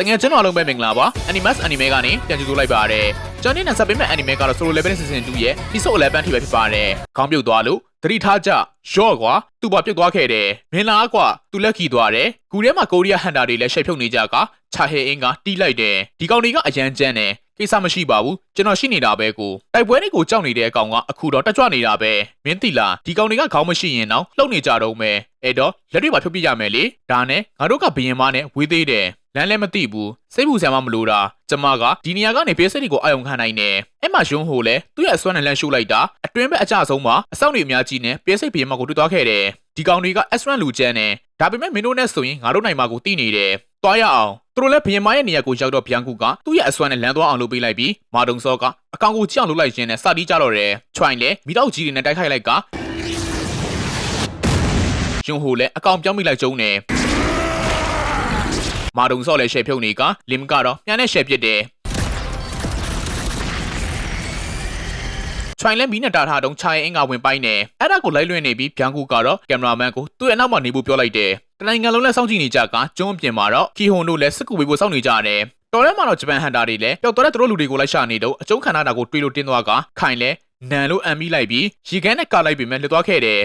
တကယ်ကျွန်တော်အလုံးပဲမင်္ဂလာပါ Animus Anime ကနေပြန်ကြည့်လိုက်ပါရစေကျွန်တော်နဲ့ဆက်ပေးမဲ့ Anime ကတော့ Solo Level Season 2ရဲ့ Episode 11ထိပဲဖြစ်ပါတယ်ခေါင်းပြုတ်သွားလို့သတိထားကြရော့ကွာသူ့ဘာပြုတ်သွားခဲ့တယ်မင်းလားကွာသူလက်ခီသွားတယ်ကူထဲမှာကိုရီးယားဟန်တာတွေလည်းရှိတ်ဖြုတ်နေကြကချာဟေအင်းကတီးလိုက်တယ်ဒီကောင်တွေကအရန်ကျန်းတယ်ကိစ္စမရှိပါဘူးကျွန်တော်ရှိနေတာပဲကိုတိုက်ပွဲတွေကိုကြောက်နေတဲ့အကောင်ကအခုတော့တက်ကြွနေတာပဲမင်းတီလားဒီကောင်တွေကခေါင်းမရှိရင်တော့လှုပ်နေကြတော့မယ်အဲ့တော့လက်တွေပါဖြုတ်ပြရမယ်လေဒါနဲ့ငါတို့ကဘယင်မနဲ့ဝေးသေးတယ် လမ်းလည်းမသိဘူးစိတ်ပူဆံမမလို့တာကျမကဒီနေရာကနေဘေးစိတ်တွေကိုအာယုံခံနိုင်တယ်အဲ့မှာယွန်းဟိုလည်းသူ့ရဲ့အစွမ်းနဲ့လမ်းရှိုးလိုက်တာအတွင်းဘက်အကျဆုံးမှာအဆောက်တွေအများကြီးနဲ့ဘေးစိတ်ဘယင်မကိုတွေ့သွားခဲ့တယ်ဒီကောင်တွေက S1 လူကျန်းနဲ့ဒါပေမဲ့မင်းတို့နဲ့ဆိုရင်ငါတို့နိုင်မှာကိုသိနေတယ်သွားရအောင်သူတို့လည်းဘယင်မရဲ့နေရာကိုရောက်တော့ဗျန်ကူကသူ့ရဲ့အစွမ်းနဲ့လမ်းသွားအောင်လုပ်ပေးလိုက်ပြီးမာတုံစောကအကောင်ကိုကြောက်လုပ်လိုက်ခြင်းနဲ့စတီးကြတော့တယ်ချွိုင်လည်းမိတော့ကြီးတွေနဲ့တိုက်ခိုက်လိုက်ကယွန်းဟိုလည်းအကောင်ပြောင်းမိလိုက်ကျုံနေ မာတုံစောလည်းရှယ်ဖြုတ်နေကလင်ကတော့ပြန်နဲ့ရှယ်ပစ်တယ်ချိုင်လဲမီးနဲ့တာထားတုံးချိုင်အင်းကဝင်ပိုင်းနေအဲ့ဒါကိုလိုက်လွှင့်နေပြီးဗျန်ကူကတော့ကင်မရာမန်ကိုသူ့ရဲ့အနောက်မှာနေဖို့ပြောလိုက်တယ်တနိုင်ငံလုံးလည်းစောင့်ကြည့်နေကြကကျွန်းအပြင်မှာတော့ကီဟွန်တို့လည်းစစ်ကူပေးဖို့စောင့်နေကြတယ်တော်ထဲမှာတော့ဂျပန်ဟန်တာတွေလည်းပျောက်သွားတဲ့သူတို့လူတွေကိုလိုက်ရှာနေတော့အကျုံးခံရတာကိုတွေးလို့တင်းသွားကခိုင်လဲနန်လို့အန်ပြီးလိုက်ပြီးရီကန်းနဲ့ကာလိုက်ပြီးမဲ့လွတ်သွားခဲ့တယ်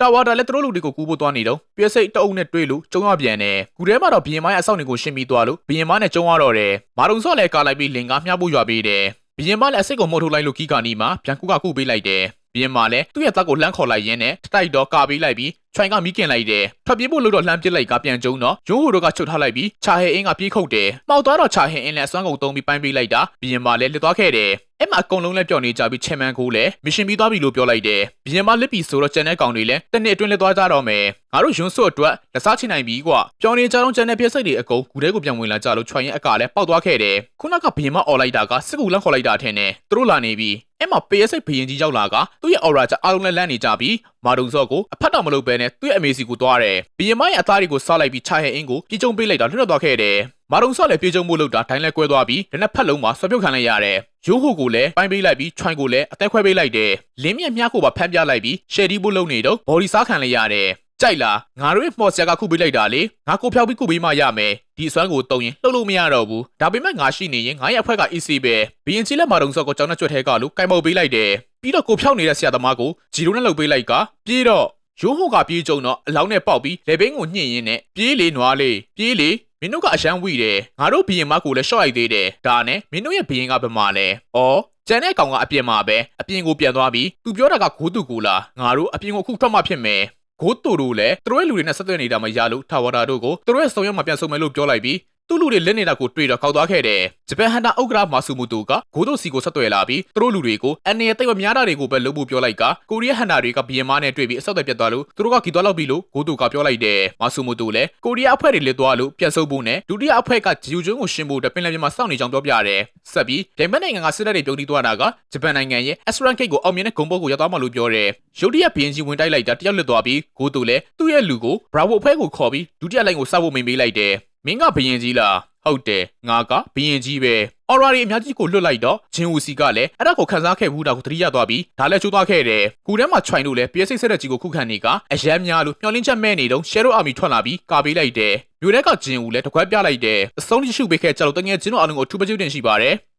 တာဝါတာလည်းသူတို့လူတွေကိုကူးဖို့သွားနေတော့ပြည့်စိတ်တအုပ်နဲ့တွေ့လို့ကျုံရပြန်တယ်။ကူထဲမှာတော့ဘီရင်မရဲ့အဆောက်တွေကိုရှင်းပြီးသွားလို့ဘီရင်မနဲ့ကျုံရတော့တယ်။မာတုံစော့လည်းကာလိုက်ပြီးလင်ကားမြှောက်ဖို့ရွာပေးတယ်။ဘီရင်မလည်းအစိတ်ကိုမှုတ်ထုတ်လိုက်လို့ကီကာနီမှာဗျန်ကူကကူပေးလိုက်တယ်။ဘီရင်မလည်းသူ့ရဲ့သားကိုလှမ်းခေါ်လိုက်ရင်းနဲ့တိုက်တော့ကာပေးလိုက်ပြီး ချွိုင်ကမိခင်လိုက်တယ်။ထွက်ပြေးဖို့လို့တော့လှမ်းပစ်လိုက်ကပြန်ကျုံတော့ရိုးဟိုတို့ကချုပ်ထားလိုက်ပြီးချာဟဲအင်းကပြေးခုတ်တယ်။မှောက်သွားတော့ချာဟဲအင်းလည်းအစွမ်းကုန်သုံးပြီးပိုင်းပေးလိုက်တာဘီရင်မလည်းလွတ်သွားခဲ့တယ်။အဲ့မှာအကုန်လုံးလည်းပျော်နေကြပြီးချေမန်ကိုလည်းမရှင်ပြီးသွားပြီလို့ပြောလိုက်တယ်။ဘီရင်မလစ်ပြီဆိုတော့ကျန်တဲ့ကောင်တွေလည်းတစ်နှစ်အတွင်းလည်းသွားကြတော့မယ်။ငါတို့ယွန်းစွတ်အတွက်လက်စားချနိုင်ပြီကွာ။ပျော်နေကြတော့ကျန်တဲ့ပြက်စိတ်တွေအကုန်ဂူထဲကိုပြန်ဝင်လာကြလို့ချွိုင်ရဲ့အကလည်းပေါက်သွားခဲ့တယ်။ခုနကဘီရင်မအော်လိုက်တာကစစ်ကူလန့်ခေါ်လိုက်တာထင်တယ်။သူတို့လာနေပြီ။အဲ့မှာပေးရစိတ်ဘရင်ကြီးရောက်လာကသူ့ရဲ့ aura ကြအားလုံးလည်းလန့်နေကြပြီးမာဒုံစော့ကိုအဖက်တော်မလုပ်ဘဲနဲ့သူ့ရဲ့အမေစီကိုသွားတယ်။ဘီယမရဲ့အသားတွေကိုစားလိုက်ပြီးချာဟဲအင်းကိုပြေကျုံပေးလိုက်တာလွတ်တော့ခဲ့တယ်။မာဒုံစော့လည်းပြေကျုံမှုလုပ်တာဒိုင်းလဲကွဲသွားပြီးလက်နဲ့ဖက်လုံးမှာဆွပြုတ်ခံလိုက်ရတယ်။ရိုးဟိုကိုလည်းပိုင်းပေးလိုက်ပြီးချွိုင်ကိုလည်းအသက်ခွဲပေးလိုက်တယ်။လင်းမြက်မြားကိုပါဖမ်းပြလိုက်ပြီးရှယ်ဒီဘုတ်လုံးနေတော့ဘော်ဒီစားခံလိုက်ရတယ်။ကြိုက်လားငါတို့ရဲ့မော်ဆရာကခုပေးလိုက်တာလေငါကိုဖျောက်ပြီးခုပေးမှရမယ်ဒီအစွမ်းကိုတုံရင်လှုပ်လို့မရတော့ဘူးဒါပေမဲ့ငါရှိနေရင်ငါရဲ့အဖွဲက EC ပဲဘီရင်ချီလက်မာတုံစော့ကိုကြောင်းနဲ့ကြွက်ထဲကလို့ကင်မောက်ပေးလိုက်တယ်ပြီးတော့ကိုဖျောက်နေတဲ့ဆရာသမားကိုဂျီရိုနဲ့လှုပ်ပေးလိုက်ကပြေးတော့ ရိုးဟိုကပြေးကြုံတော့အလောင်းနဲ့ပေါက်ပြီးလေဘင်းကိုညှင့်ရင်းနဲ့ပြေးလေနွားလေးပြေးလေမင်းတို့ကအရှမ်းဝိတယ်ငါတို့ဘီရင်မကိုလည်းရှော့လိုက်သေးတယ်ဒါနဲ့မင်းတို့ရဲ့ဘီရင်ကဘယ်မှာလဲဩကျန်တဲ့ကောင်ကအပြင်မှာပဲအပြင်ကိုပြန်သွားပြီးသူပြောတာကဂိုးတူကိုလားငါတို့အပြင်ကိုခုထွက်မှဖြစ်မယ်ဂိုးတူတို့လည်းသူတို့ရဲ့လူတွေနဲ့ဆက်သွယ်နေတာမရလို့ထာဝတာတို့ကိုသူတို့ရဲ့ဆောင်ရွက်မှာပြန်ဆုံမယ်လို့ပြောလိုက်ပြီး သူ့လူတွေလက်နေတာကိုတွေ့တော့ကောက်သွားခဲ့တယ်။ဂျပန်ဟန်တာဥက္ကရာမာဆူမူတိုကဂိုးတို့စီကိုဆက်သွယ်လာပြီးသူတို့လူတွေကိုအနေနဲ့တိတ်မများတာတွေကိုပဲလုပ်ဖို့ပြောလိုက်ကကိုရီးယားဟန်တာတွေကဘီယန်မားနဲ့တွေ့ပြီးအဆက်အသွယ်ပြတ်သွားလို့သူတို့ကဂီသွားလောက်ပြီလို့ဂိုးတို့ကပြောလိုက်တယ်။မာဆူမူတိုလည်းကိုရီးယားအဖွဲ့တွေလက်သွားလို့ပြန်ဆုပ်ဖို့နဲ့ဒုတိယအဖွဲ့ကဂျီယူကျွန်းကိုရှင်းဖို့အတွက်ပင်လယ်ပြင်မှာစောင့်နေကြောင်းပြောပြတယ်။ဆက်ပြီးဒိန်မန်နိုင်ငံကစစ်တပ်တွေပြုံးတီးသွားတာကဂျပန်နိုင်ငံရဲ့ Asran Gate ကိုအောင်မြင်တဲ့ဂုံပုတ်ကိုရောက်သွားမှလို့ပြောတယ်။ရုတ်တရက်ဘီယန်ကြီးဝင်တိုက်လိုက်တာတယောက်လွတ်သွားပြီးဂိုးတို့လည်းသူ့ရဲ့လူကို Bravo အဖွဲ့ကိုခေါ်ပြီးဒုတိယလိုင်းကိုစောက်ဖို့မိန်ပေးလိုက်တယ်။ မင်းကဘီယန်ကြီးလားဟုတ်တယ်ငါကဘရင်ကြီးပဲအော်ရာရီအများကြီးကိုလွတ်လိုက်တော့ဂျင်ဦးစီကလည်းအဲ့ဒါကိုခန်းစားခဲ့ဘူးတာကိုသတိရသွားပြီးဒါလည်းချိုးသွားခဲ့တယ်။ကူထဲမှာခြိုင်လို့လည်းပြည့်စိတ်ဆက်တဲ့ကြီးကိုခုခံနေကအယမ်းများလို့မျောလင်းချက်မဲ့နေတော့ရှယ်ရိုအာမီထွက်လာပြီးကာပေးလိုက်တယ်။မြို့ထဲကဂျင်ဦးလည်းတကွက်ပြလိုက်တယ်။အဆုံးတိရှုပေးခဲ့ကြလို့တငယ်ချင်းတို့အလုံးကိုထူပကျုတင်ရှိပါတယ်။